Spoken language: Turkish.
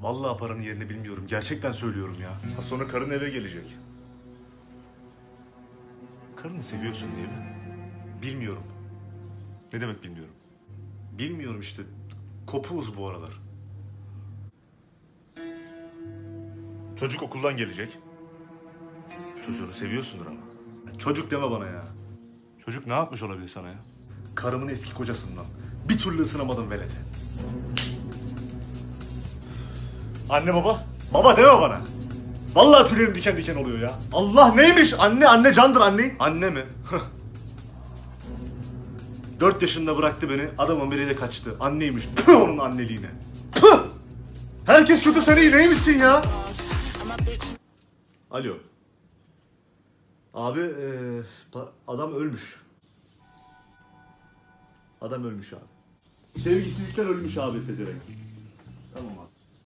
Vallahi paranın yerini bilmiyorum. Gerçekten söylüyorum ya. Az sonra karın eve gelecek. Karını seviyorsun değil mi? Bilmiyorum. Ne demek bilmiyorum? Bilmiyorum işte. Kopuğuz bu aralar. Çocuk okuldan gelecek. Çocuğunu seviyorsundur ama. Çocuk deme bana ya. Çocuk ne yapmış olabilir sana ya? Karımın eski kocasından. Bir türlü ısınamadım velete. Anne baba. Baba deme bana. Vallahi tüylerim diken diken oluyor ya. Allah neymiş? Anne anne candır anne. Anne mi? Dört yaşında bıraktı beni. Adamın biriyle kaçtı. Anneymiş. Püh onun anneliğine. Püh! Herkes kötü sen iyi neymişsin ya? Alo. Abi pa- adam ölmüş. Adam ölmüş abi. Sevgisizlikten ölmüş abi abi.